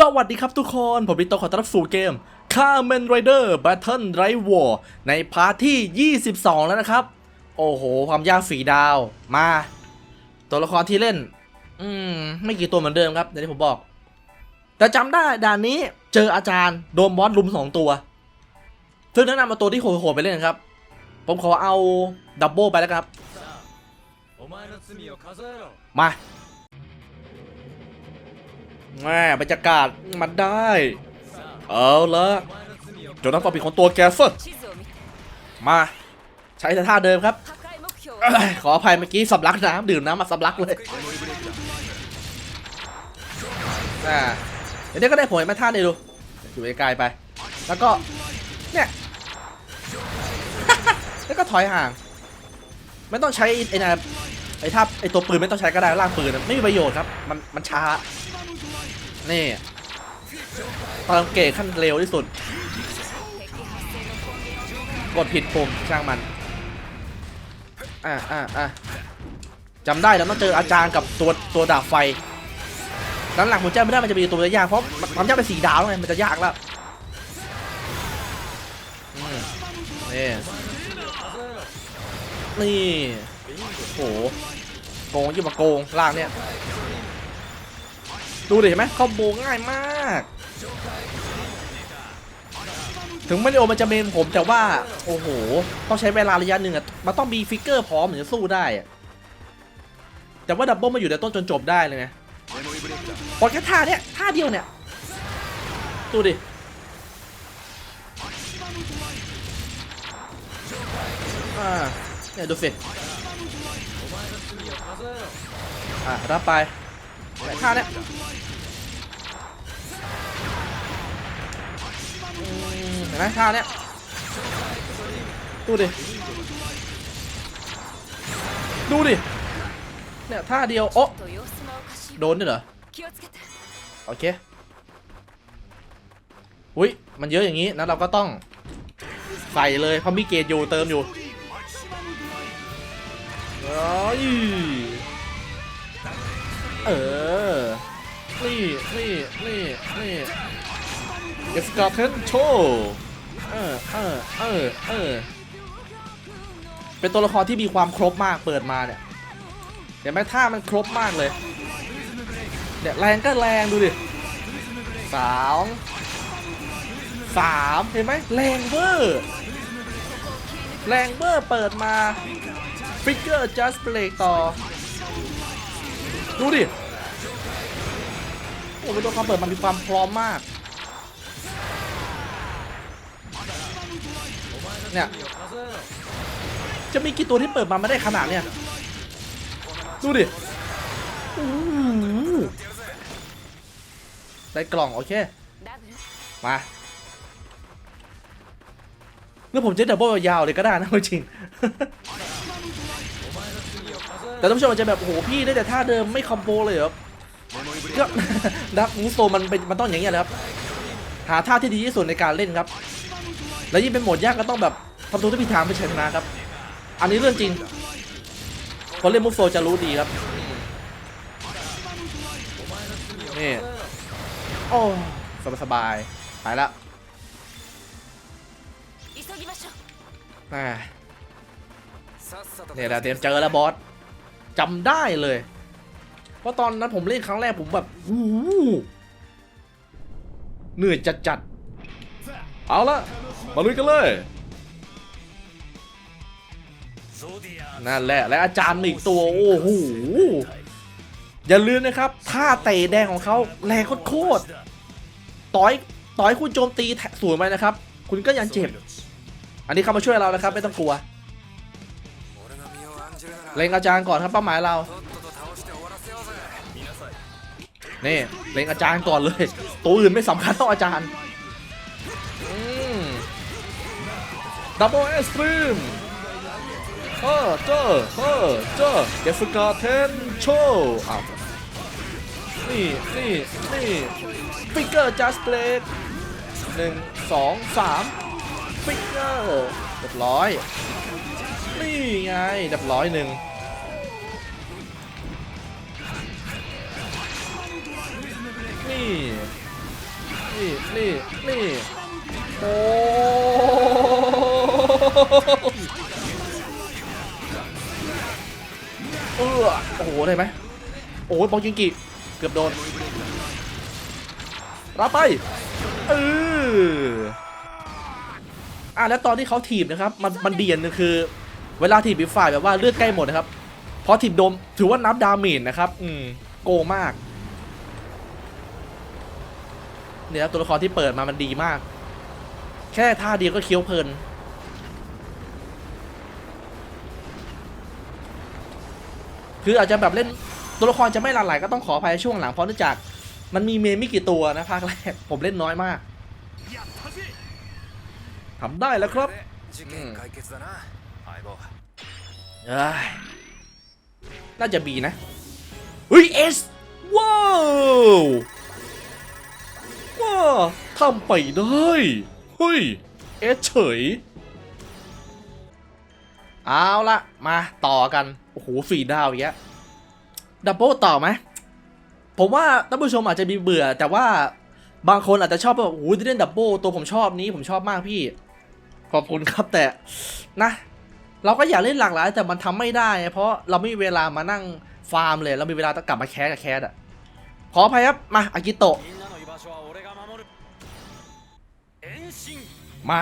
สวัสดีครับทุกคน ผมพี่โตขอต้อนรับสู่เกม c a r m e n Rider Battle r i v a l ในพาร์ทที่ 22 แล้วนะครับ โอ้โห ความยากสีดาวมา ตัวละครที่เล่น อืม ไม่กี่ตัวเหมือนเดิมครับเดี๋ยวที่ผมบอก แต่จำได้ด่านนี้เจออาจารย์โดนบอสลุม 2 ตัว ซึ่งแนะนำมาตัวที่โหดๆไปเล่นครับ ผมขอเอาดับเบิลไปแล้วครับ มา แม่บรรยากาศมันได้ เอาละจนน้ำปลาปีของตัวแกเซอมา ใช้ท่าเดิมครับ ขออภัยเมื่อกี้สำลักน้ำดื่มน้ำมาสำลักเลยอ่าเดี๋ยวก็ได้ผลมาท่าเลยดู อยู่ไกลไป แล้วก็ เนี่ย แล้วก็ถอยห่าง ไม่ต้องใช้ไอ้ไอ้ท่าไอ้ตัวปืนไม่ต้องใช้ก็ได้ล่างปืน ไม่มีประโยชน์ครับ มันมันช้า นี่เติมเกรดขั้นเร็วที่สุด กดผิดปุ่มช่างมัน อ่าอ่าอ่าจำได้แล้วต้องเจออาจารย์กับตัวตัวดาบไฟด้านหลังผมจำไม่ได้มันจะมีตัวยากเพราะมันมันยากเป็นสีดาวไงมันจะยากแล้วนี่นี่โอ้โหโกงยิ่งกว่าโกงล่างเนี่ย ดูดิเห็นไหมคอมโบง่ายมาก ถึงไม่ได้โอมันจะเมนผมแต่ว่า โอ้โห ต้องใช้เวลาระยะหนึ่งอะมันต้องมีฟิกเกอร์พร้อมถึงจะสู้ได้อะแต่ว่าดับเบิลมาอยู่ในต้นจนจบได้เลยไงพอแค่ท่าเนี้ยท่าเดียวเนี่ย ดูดิอ่าเนี่ยดูสิอะรับไป แต่ท่าเนี้ยเห็นไหมท่าเนี้ยดูดิ ดูดิ เนี่ยท่าเดียว โอ้โดนด้วยเหรอ โอเค อุ้ย มันเยอะอย่างนี้นะเราก็ต้องใส่เลยเพราะมีเกตอยู่เติมอยู่ โอ้ย เออ นี่ นี่ นี่ นี่เอสกาเทนโชเออ เออ เออ เออ เป็นตัวละครที่มีความครบมากเปิดมาเนี่ยเห็นไหมท่ามันครบมากเลยเนี่ยแรงก็แรงดูดิสองสามเห็นไหมแรงเวอร์แรงเวอร์เปิดมาฟิกเกอร์จัสเบรกต่อ ดูดิ โอ้ยป็นตัวควาเปิดมันมีความพร้อมมาก เนี่ย จะมีกี่ตัวที่เปิดมาไม่ได้ขนาดเนี่ย ดูดิได้กล่อง โอเค มา แล้วผมจะดับเบิลยาวเลยก็ได้นะจริง แต่ท่านผู้ชมอาจะแบบโอ้โหพี่ได้แต่ท่าเดิมไม่คอมโบเลยเหรอก็ดักมูโซมันเป็นมันต้องอย่างเงี้ยเลยครับหาท่าที่ดีที่สุดในการเล่นครับ แล้วยิ่งเป็นโหมดยากก็ต้องแบบทำตัวทุกพิถามไปชนะครับ อันนี้เรื่องจริงคนเล่นมุฟโซจะรู้ดีครับนี่โอ้สบายสบายไปละนี่แหละเดี๋ยวเจอแล้วบอส จำได้เลย เพราะตอนนั้นผมเล่นครั้งแรกผมแบบอู้เหนื่อยจัดจัดเอาละมาลุยกันเลยนั่นแหละและอาจารย์อีกตัวโอ้โหอย่าลืมนะครับท่าเตะแดงของเขาแรงโคตรต่อยต่อยคุณโจมตีสวยไหมนะครับ คุณก็ยังเจ็บ อันนี้เขามาช่วยเรานะครับ ไม่ต้องกลัว เล็งอาจารย์ก่อนครับเป้าหมายเรา นี่เล็งอาจารย์ก่อนเลย ตัวอื่นไม่สำคัญต้องอาจารย์ดับเบิลเอ็กซ์ตรีมเออเจอเออเจอเดฟกาเทนโชอ้านี่นี่นี่ฟิกเกอร์จัสเพลทหนึ่งสองสามฟิกเกอร์เรียบร้อย นี่ไงเรียบร้อยหนึ่งนี่ นี่ นี่ นี่ โอ้เออโอ้โห ได้ไหมโอ้ยบองจิงกิเกือบโดน รับไป เอออะแล้วตอนที่เขาถีบนะครับ มันมันเดียนคือ เวลาถีบอีกฝ่ายแบบว่าเลือดใกล้หมดนะครับพอถีบโดมถือว่านับดาเมจนะครับ อืมโกงมากเนี่ยตัวละครที่เปิดมามันดีมาก แค่ท่าเดียวก็เคี้ยวเพลิน คืออาจจะแบบเล่นตัวละครจะไม่หลั่นไหลก็ต้องขออภัยช่วงหลังเพราะเนื่องจาก มันมีเมนไม่กี่ตัวนะภาคแรกผมเล่นน้อยมากทำได้แล้วครับ หาบ่เอ้น่าจะบีนะเฮ้ยเอสว้าวว้าทำไปได้เฮ้ยเอสเฉยเอาละมาต่อกัน โอ้โหสีดาวอีกแดับเบิลต่อไหมผมว่าท่านผู้ชมอาจจะมีเบื่อ แต่ว่าบางคนอาจจะชอบแบบโอ้โหเล่นดับเบิลตัวผมชอบนี้ผมชอบมากพี่ ขอบคุณครับแต่นะ เราก็อยากเล่นหลากหลาย แต่มันทำไม่ได้ เพราะเราไม่มีเวลามานั่งฟาร์มเลย เรามีเวลาต้องกลับมาแคสกับแคสอะขออภัยครับ มาอากิโตะมา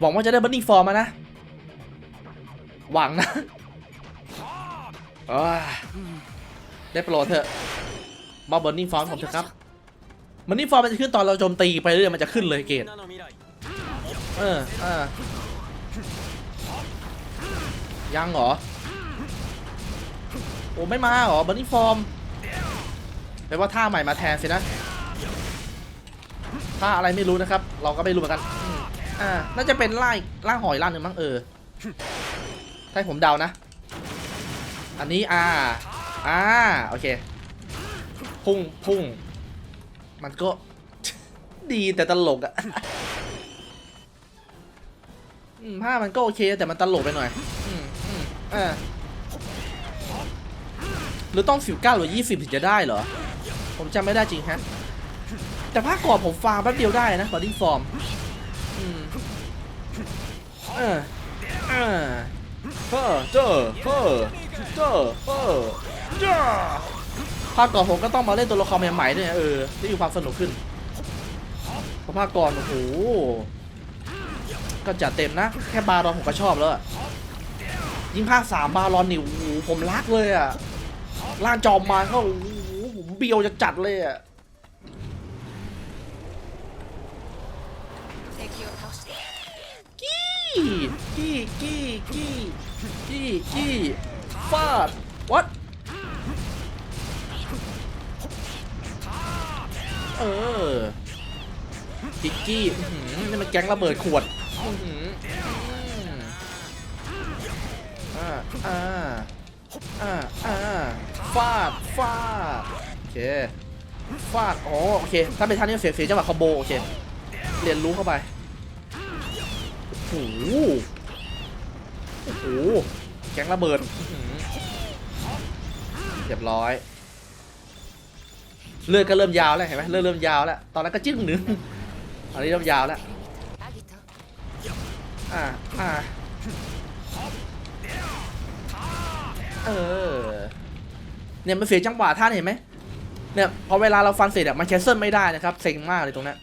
หวังว่าจะได้บันนิ่ฟอร์มมานะ หวังนะได้โปรดเถอะมาบันนิ่ฟอร์มผมเถอะครับบันนิ่ฟอร์มมันจะขึ้นตอนเราโจมตีไปเรื่อยมันจะขึ้นเลยเกตเออเออ ยังเหรอ โอ้ไม่มาเหรอบันนี่ฟอร์มแปลว่าท่าใหม่มาแทนสินะท่าอะไรไม่รู้นะครับ เราก็ไม่รู้เหมือนกันอ่าน่าจะเป็นไล่ล่าหอยล่าหนึ่งมั้งเออถ้าให้ผมเดานะ อันนี้อ่าอ่าโอเค พุ่งพุ่ง มันก็ดีแต่ตลกอะอืมผ้ามันก็โอเคแต่มันตลกไปหน่อย อ่าหรือต้องสิบเก้าหรือยี่สิบถึงจะได้เหรอ ผมจำไม่ได้จริงฮะ แต่ภาคก่อนผมฟาร์มแป๊บเดียวได้นะบอดี้ฟอร์มเออเออเฮ้อเจอเฮ้อเจอเฮ้อเจ้าภาคก่อนผมก็ต้องมาเล่นตัวละครใหม่ๆด้วยเออที่มีความสนุกขึ้นพราะภาคก่อนโอ้โหก็จัดเต็มนะ แค่บารอนผมก็ชอบแล้ว ยิ่งภาคสามบาลอนนี่โอ้โหผมรักเลยอะล่างจอมมาเขาโอ้โหผมเบียวจะจัดเลยอะกี้กี้กี้กี้กี้กี้ฟาดวัดเออจิกกี้นี่มันแก๊งระเบิดขวดอืาอ่าอ่าอาฟาดฟาดโอเคฟาดอ๋อโอเค ถ้าเป็นท่านี้เสียเสียจังหวะคอมโบโอเค เรียนรู้เข้าไปโอ้โหโอ้โหแก๊งระเบิดเรียบร้อย เลือดก็เริ่มยาวแล้วเห็นไหมเลือดเริ่มยาวแล้ว ตอนนั้นก็จิ้งหนึ่งตอนนี้เริ่มยาวแล้ว อ่า อ่า เออ เนี่ยมันเสียจังหวะท่านเห็นไหมเนี่ยพอเวลาเราฟันเสร็จอะมันแคสเซิลไม่ได้นะครับเซ็งมากเลยตรงนี้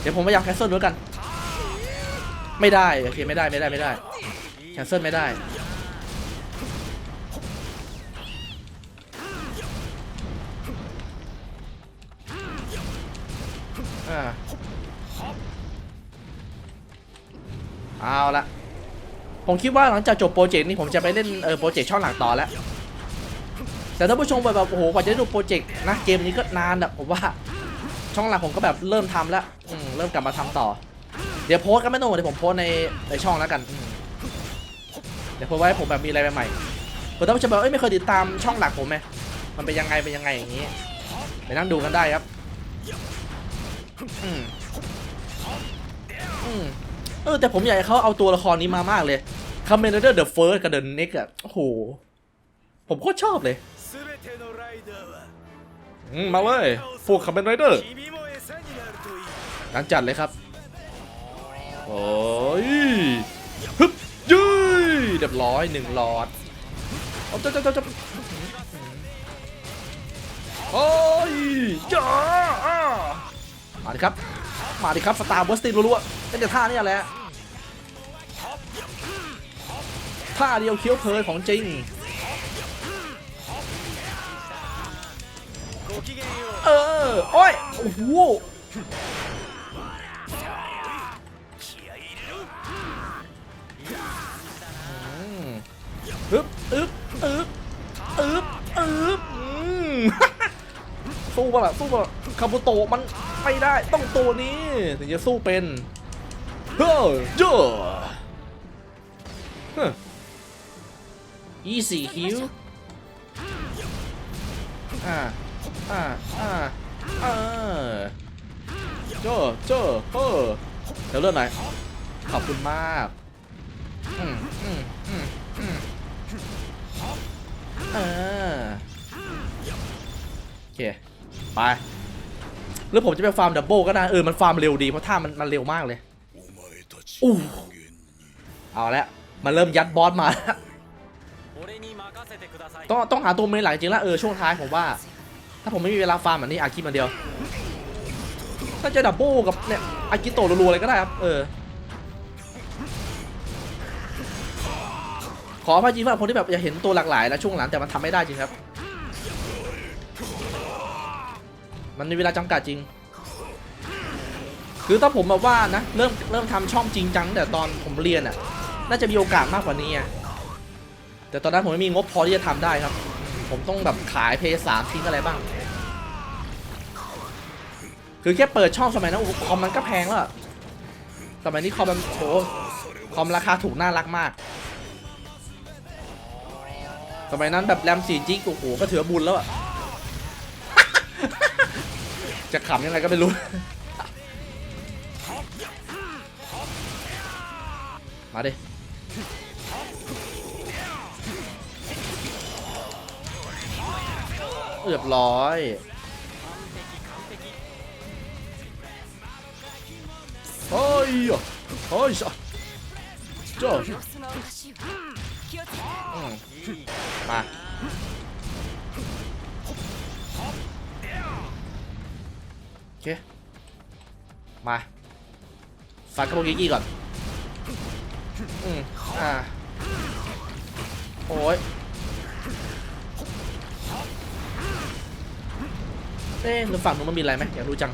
เดี๋ยวผมพยายามแคสเซิลด้วยกัน ไม่ได้โอเคไม่ได้ไม่ได้ไม่ได้แคสเซิลไม่ได้เอาละ ผมคิดว่าหลังจากจบโปรเจกต์นี้ผมจะไปเล่นเออโปรเจกต์ช่องหลังต่อแล้ว แต่ถ้าผู้ชมแบบโอ้โหกว่าจะดูโปรเจกต์นะเกมนี้ก็นานอะผมว่าช่องหลักผมก็แบบเริ่มทำแล้วอืมเริ่มกลับมาทำต่อ เดี๋ยวโพสกันไม่ต้องเดี๋ยวผมโพสในในช่องแล้วกันเดี๋ยวโพสไว้ผมแบบมีอะไรใหม่ๆเผื่อท่านผู้ชมแบบเอ้ยไม่เคยติดตามช่องหลักผมไหมมันเป็นยังไงเป็นยังไงอย่างนี้ไปนั่งดูกันได้ครับอืมอืมเออแต่ผมอยากให้เขาเอาตัวละครนี้มามากเลย คาเมนเดอร์เดอะเฟิร์สกับเดอะนิกอะโอ้โห ผมโคตรชอบเลย มาเลย พวกคาเมนไรเดอร์การจัดเลยครับ โอ้ยฮึบยืยเรียบร้อยหนึ่งหลอดโอ้ยจ้าจ้าโอ้ยจ้ามาดิครับ มาดิครับ สตาร์บัสตินรัวๆเล่นแต่ท่านี่แหละ ท่าเดียวเคี้ยวเพลินของจริง เออ โอ้ย โอ้โหอึบอึบอึบอึบอึบสู้ป่ะสู้ป่ะคาบุโตะมันไม่ได้ต้องตัวนี้ ถึงจะสู้เป็นเฮ้อเจ้อาฮึ easy kill อ่าอ่าอ่าอ่าโจ้โจ้เออเดี๋ยวเลื่อนหน่อยขอบคุณมากอืมอืมอืมอืมเออโอเคไปหรือผมจะไปฟาร์มดับเบิลก็ได้เออมันฟาร์มเร็วดีเพราะท่ามันมันเร็วมากเลยอู้เอาละมันเริ่มยัดบอสมาแล้ว ต้องต้องหาตัวเมนหลังจริงแล้วเออช่วงท้ายผมว่า ถ้าผมไม่มีเวลาฟาร์มแบบนี้อาคิมันเดียวถ้าจะดับเบิลกับเนี่ยอากิโตะรัวๆเลยก็ได้ครับเออขออภัยจริงว่าคนที่แบบอยากเห็นตัวหลากหลายนะช่วงหลังแต่มันทำไม่ได้จริงครับ มันมีเวลาจำกัดจริง คือถ้าผมแบบว่านะเริ่มเริ่มทำช่องจริงจังแต่ตอนผมเรียนอะ น่าจะมีโอกาสมากกว่านี้อะ แต่ตอนนั้นผมไม่มีงบพอที่จะทำได้ครับ ผมต้องแบบขายเพย์สามทิ้งอะไรบ้าง คือแค่เปิดช่องสมัยนั้นคอมมันก็แพงแล้ว สมัยนี้คอมมันโหคอมราคาถูกน่ารักมาก สมัยนั้นแบบแรม4จิกโอ้โหก็ถือบุญแล้วอะจะขำยังไงก็ไม่รู้ มาดิ เอือบร้อย โอ้ยโอ้ยจอมาโอเค มาฟักคาโบกิกี้ก่อน อืมอ่า โอ้ย เอ๊ะหรือฝั่งนู้นมันมีอะไรไหมอยากรู้จัง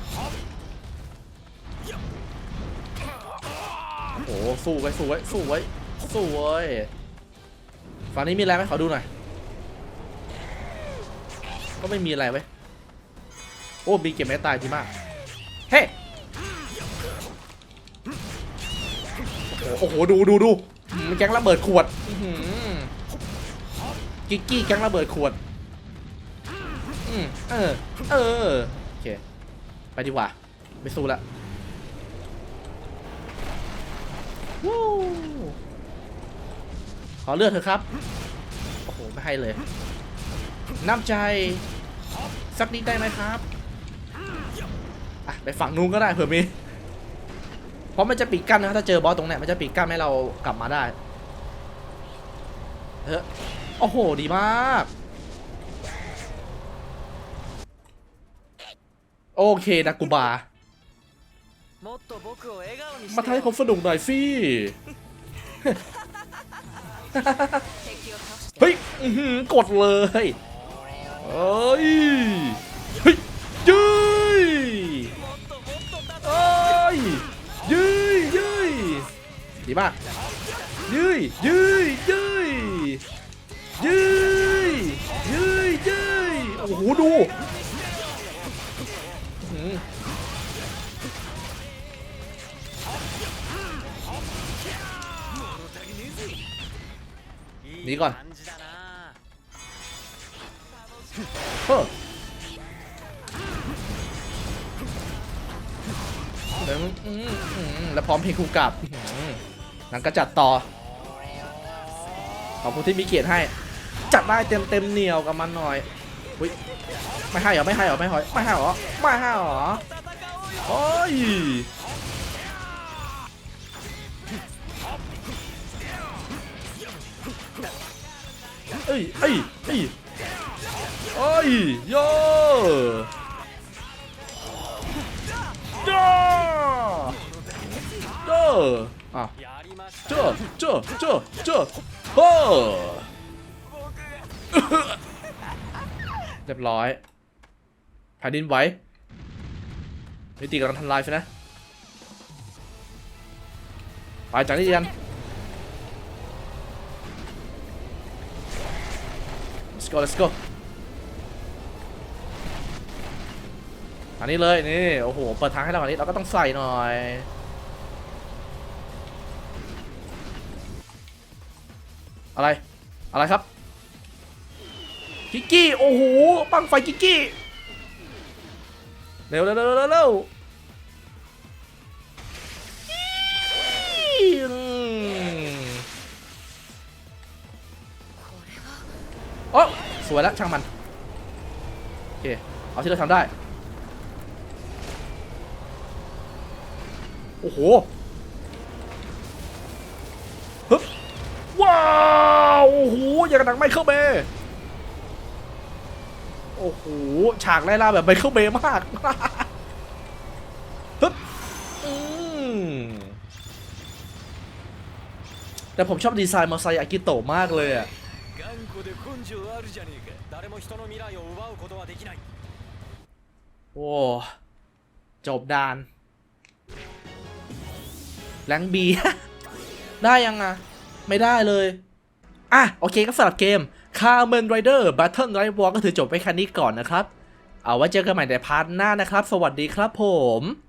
โอ้โหสู้ไว้สู้ไว้สู้ไว้สู้ไว้ฝั่งนี้มีอะไรไหมขอดูหน่อย ก็ไม่มีอะไรไว้ยโอ้บีเก็บไม่ตายดีมาก เฮ้โอ้โห ดูดูดูแก๊งระเบิดขวดกิกกี้แก๊งระเบิดขวด มเออ เออ โอเค ไปดีกว่าไม่สู้ละวู้ขอเลือดเถอะครับ โอ้โห ไม่ให้เลย น้ำใจ สักนิดได้ไหมครับ อะ ไปฝั่งนู้นก็ได้เผื่อมี เพราะมันจะปิดกั้นนะถ้าเจอบอสตรงเนี้ยมันจะปิดกั้นให้เรากลับมาได้เฮ้ยโอ้โห ดีมาก โอเคนะกูบา มาทำให้ผมสนุกหน่อยสิ เฮ้ยกดเลยเฮ้ย เฮ้ยยืยเอ้ยยื้ยยื้ยดีมากยื้ยยื้ยยื้ยยื้ยยืยยืยโอ้โหดู หนีก่อนเฮ้อแล้วพร้อมเพลงคู่กับนังก็จัดต่อ ขอบคุณที่มีเกียรติให้ จัดได้เต็มเต็มเหนียวกับมันหน่อยอุ้ยไม่ให้เหรอ ไม่ให้เหรอ ไม่ห้ไม่ให้เหรอ ไม่ให้เหรอ โอ้ย เอ้ยเอ้ยเอ้ยเอ้ยโย่โย่โย่อะเจ้าเจ้าเจ้าเจ้าโอ้เรียบร้อยแผ่นดินไหวนิติกำลังทำลายใช่ไหมไปจากนี้ยัน let's go let's go อันนี้เลยนี่โอ้โหเปิดทางให้เราอันนี้เราก็ต้องใส่หน่อยอะไร อะไรครับ กิกกี้ โอ้โห ปังไฟกิกกี้ เร็วเร็วเร็วเร็ว อ้สวยแล้วช่างมัน โอเค เอาที่เราทำได้ โอ้โหฮึบว้าว โอ้โห อย่างกับหนังไมเคิลเบย์โอ้โห ฉากไล่ล่าแบบไมเคิลเบย์มากฮึบแต่ผมชอบดีไซน์มอไซค์อากิโตะมากเลยอะ こで根性あるじゃねえか誰も人の未来を奪うことはできないโอ้จบด่านแรงบี ได้ยังอะ ไม่ได้เลย อะ โอเคก็สำหรับเกมค Carmen Rider Battle r i d e War ก็ถือจบไปแค่นี้ก่อนนะครับ เอาไว้เจอกันใหม่ในพาร์ทหน้านะครับ สวัสดีครับผม